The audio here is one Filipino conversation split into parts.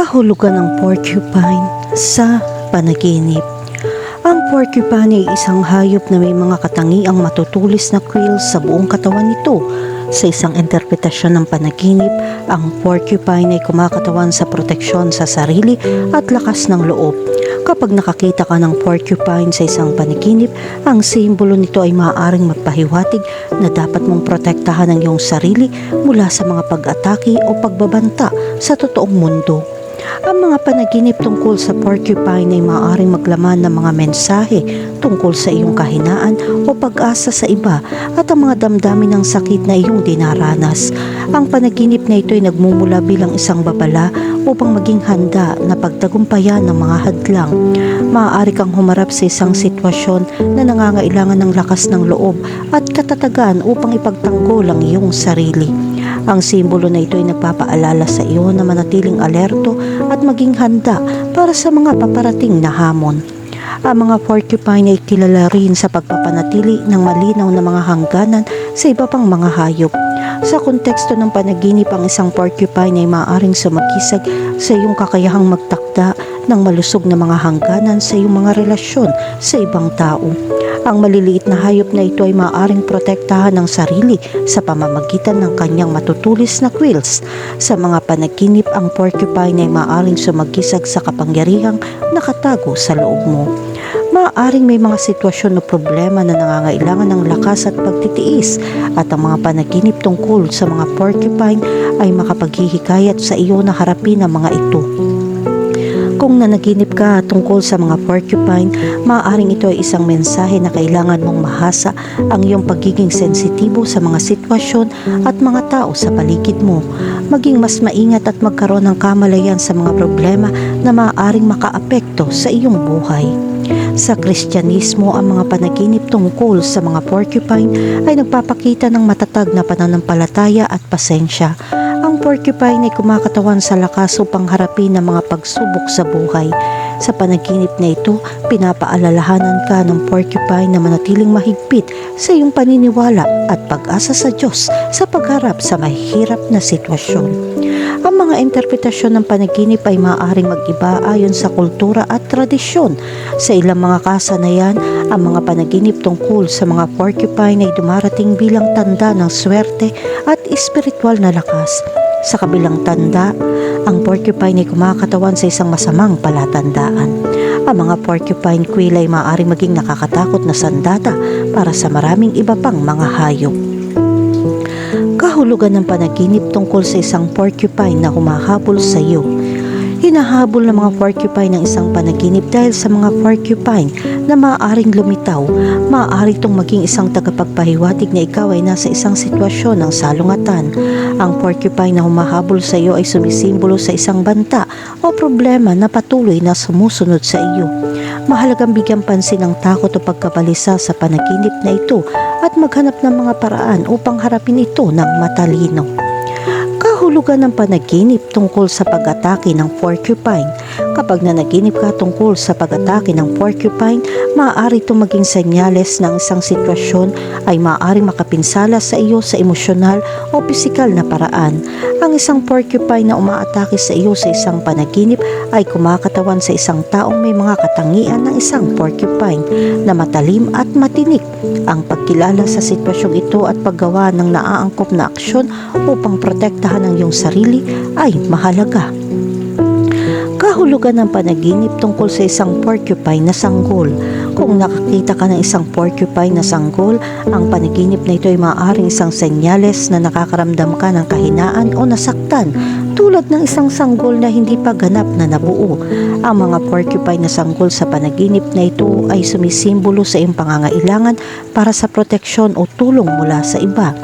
Kahulugan ng porcupine sa panaginip. Ang porcupine ay isang hayop na may mga katangiang matutulis na quills sa buong katawan nito. Sa isang interpretasyon ng panaginip, ang porcupine ay kumakatawan sa proteksyon sa sarili at lakas ng loob. Kapag nakakita ka ng porcupine sa isang panaginip, ang simbolo nito ay maaaring magpahiwatig na dapat mong protektahan ang iyong sarili mula sa mga pag-atake o pagbabanta sa totoong mundo. Ang mga panaginip tungkol sa porcupine ay maaaring maglaman ng mga mensahe tungkol sa iyong kahinaan o pag-asa sa iba at ang mga damdamin ng sakit na iyong dinaranas. Ang panaginip na ito ay nagmumula bilang isang babala upang maging handa na pagtagumpayan ng mga hadlang. Maaari kang humarap sa isang sitwasyon na nangangailangan ng lakas ng loob at katatagan upang ipagtanggol ang iyong sarili. Ang simbolo na ito ay nagpapaalala sa iyo na manatiling alerto at maging handa para sa mga paparating na hamon. Ang mga porcupine ay kilala rin sa pagpapanatili ng malinaw na mga hangganan sa iba pang mga hayop. Sa konteksto ng panaginip, ang isang porcupine ay maaaring sumagisag sa iyong kakayahang magtakda ng malusog na mga hangganan sa iyong mga relasyon sa ibang tao. Ang maliliit na hayop na ito ay maaaring protektahan ng sarili sa pamamagitan ng kanyang matutulis na quills. Sa mga panaginip, ang porcupine ay maaaring sumagisag sa kapangyarihang nakatago sa loob mo. Maaaring may mga sitwasyon o problema na nangangailangan ng lakas at pagtitiis at ang mga panaginip tungkol sa mga porcupine ay makapaghihikayat sa iyo na harapin ang mga ito. Kung nanaginip ka tungkol sa mga porcupine, maaaring ito ay isang mensahe na kailangan mong mahasa ang iyong pagiging sensitibo sa mga sitwasyon at mga tao sa paligid mo. Maging mas maingat at magkaroon ng kamalayan sa mga problema na maaaring makaapekto sa iyong buhay. Sa Kristyanismo, ang mga panaginip tungkol sa mga porcupine ay nagpapakita ng matatag na pananampalataya at pasensya. Ang porcupine ay kumakatawan sa lakas upang harapin ang mga pagsubok sa buhay. Sa panaginip na ito, pinapaalalahanan ka ng porcupine na manatiling mahigpit sa iyong paniniwala at pag-asa sa Diyos sa pagharap sa mahirap na sitwasyon. Interpretasyon ng panaginip ay maaaring mag-iba ayon sa kultura at tradisyon. Sa ilang mga kasanayan, ang mga panaginip tungkol sa mga porcupine ay dumarating bilang tanda ng swerte at espiritual na lakas. Sa kabilang tanda, ang porcupine ay kumakatawan sa isang masamang palatandaan. Ang mga porcupine quill ay maaaring maging nakakatakot na sandata para sa maraming iba pang mga hayop. Kahulugan ng panaginip tungkol sa isang porcupine na humahabol sa iyo. Hinahabol ng mga porcupine ng isang panaginip dahil sa mga porcupine na maaaring lumitaw. Maaari itong maging isang tagapagpahiwatig na ikaw ay nasa isang sitwasyon ng salungatan. Ang porcupine na humahabol sa iyo ay sumisimbolo sa isang banta o problema na patuloy na sumusunod sa iyo. Mahalagang bigyan pansin ang takot o pagkabalisa sa panaginip na ito at maghanap ng mga paraan upang harapin ito ng matalino. Kahulugan ng panaginip tungkol sa pag-atake ng porcupine. Kapag nanaginip ka tungkol sa pag-atake ng porcupine, maaari itong maging senyales ng isang sitwasyon ay maaari makapinsala sa iyo sa emosyonal o pisikal na paraan. Ang isang porcupine na umaatake sa iyo sa isang panaginip ay kumakatawan sa isang taong may mga katangian ng isang porcupine na matalim at matinik. Ang pagkilala sa sitwasyong ito at paggawa ng naaangkop na aksyon upang protektahan ang iyong sarili ay mahalaga. Kahulugan ng panaginip tungkol sa isang porcupine na sanggol. Kung nakakita ka ng isang porcupine na sanggol, ang panaginip na ito ay maaaring isang senyales na nakakaramdam ka ng kahinaan o nasaktan tulad ng isang sanggol na hindi pa ganap na nabuo. Ang mga porcupine na sanggol sa panaginip na ito ay sumisimbolo sa iyong pangangailangan para sa proteksyon o tulong mula sa iba.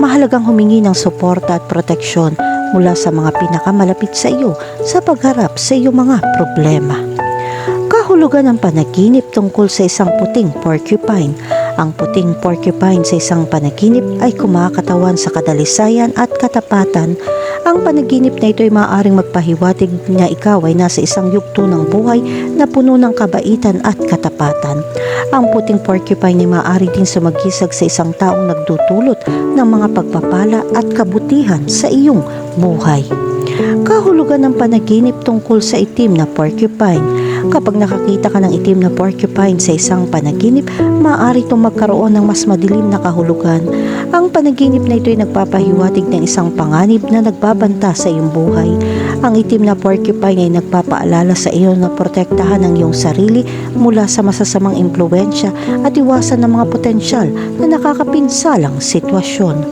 Mahalagang humingi ng suporta at proteksyon mula sa mga pinakamalapit sa iyo sa pagharap sa iyong mga problema. Kahulugan ng panaginip tungkol sa isang puting porcupine. Ang puting porcupine sa isang panaginip ay kumakatawan sa kadalisayan at katapatan. Ang panaginip na ito ay maaaring magpahiwatig na ikaw ay nasa isang yugto ng buhay na puno ng kabaitan at katapatan. Ang puting porcupine ay maaari din sumagisag sa isang taong nagdudulot ng mga pagpapala at kabutihan sa iyong buhay. Kahulugan ng panaginip tungkol sa itim na porcupine. Kapag nakakita ka ng itim na porcupine sa isang panaginip, maaari itong magkaroon ng mas madilim na kahulugan. Ang panaginip na ito ay nagpapahiwatig ng isang panganib na nagbabanta sa iyong buhay. Ang itim na porcupine ay nagpapaalala sa iyo na protektahan ang iyong sarili mula sa masasamang impluensya at iwasan ng mga potensyal na nakakapinsalang sitwasyon.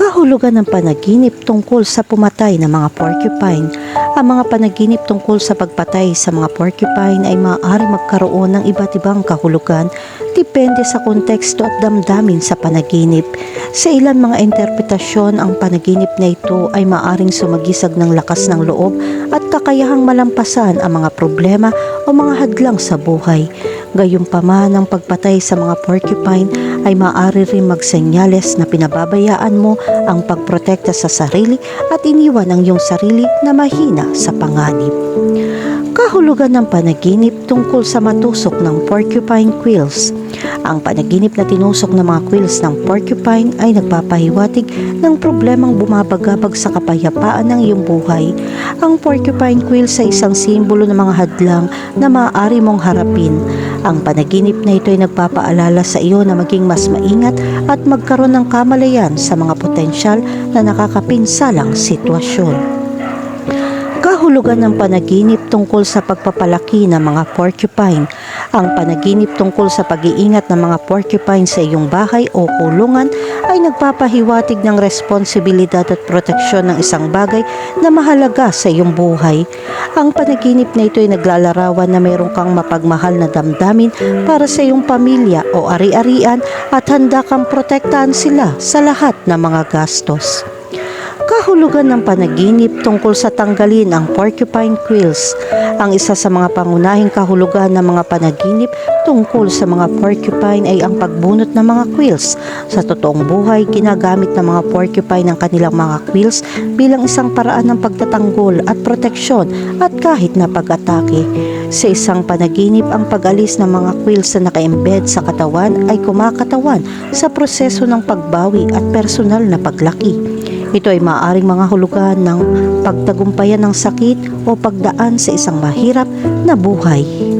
Kahulugan ng panaginip tungkol sa pumatay ng mga porcupine. Ang mga panaginip tungkol sa pagpatay sa mga porcupine ay maaari magkaroon ng iba't ibang kahulugan depende sa konteksto at damdamin sa panaginip. Sa ilan mga interpretasyon, ang panaginip na ito ay maaring sumagisag ng lakas ng loob at kakayahang malampasan ang mga problema o mga hadlang sa buhay. Gayunpaman ang pagpatay sa mga porcupine ay maaari rin magsenyales na pinababayaan mo ang pagprotekta sa sarili at iniwan ang iyong sarili na mahina sa panganib. Kahulugan ng panaginip tungkol sa matusok ng porcupine quills. Ang panaginip na tinusok ng mga quills ng porcupine ay nagpapahiwatig ng problemang bumabagabag sa kapayapaan ng iyong buhay. Ang porcupine quills ay isang simbolo ng mga hadlang na maaari mong harapin. Ang panaginip na ito ay nagpapaalala sa iyo na maging mas maingat at magkaroon ng kamalayan sa mga potensyal na nakakapinsalang sitwasyon. Kahulugan ng panaginip tungkol sa pagpapalaki ng mga porcupine. Ang panaginip tungkol sa pag-iingat ng mga porcupine sa iyong bahay o kulungan ay nagpapahiwatig ng responsibilidad at proteksyon ng isang bagay na mahalaga sa iyong buhay. Ang panaginip na ito ay naglalarawan na mayroon kang mapagmahal na damdamin para sa iyong pamilya o ari-arian at handa kang protektahan sila sa lahat ng mga gastos. Kahulugan ng panaginip tungkol sa tanggalin ang porcupine quills. Ang isa sa mga pangunahing kahulugan ng mga panaginip tungkol sa mga porcupine ay ang pagbunot ng mga quills. Sa totoong buhay, ginagamit ng mga porcupine ang kanilang mga quills bilang isang paraan ng pagtatanggol at proteksyon at kahit na pag-atake. Sa isang panaginip, ang pag-alis ng mga quills na naka-embed sa katawan ay kumakatawan sa proseso ng pagbawi at personal na paglaki. Ito ay maaaring mga hulugan ng pagtagumpayan ng sakit o pagdaan sa isang mahirap na buhay.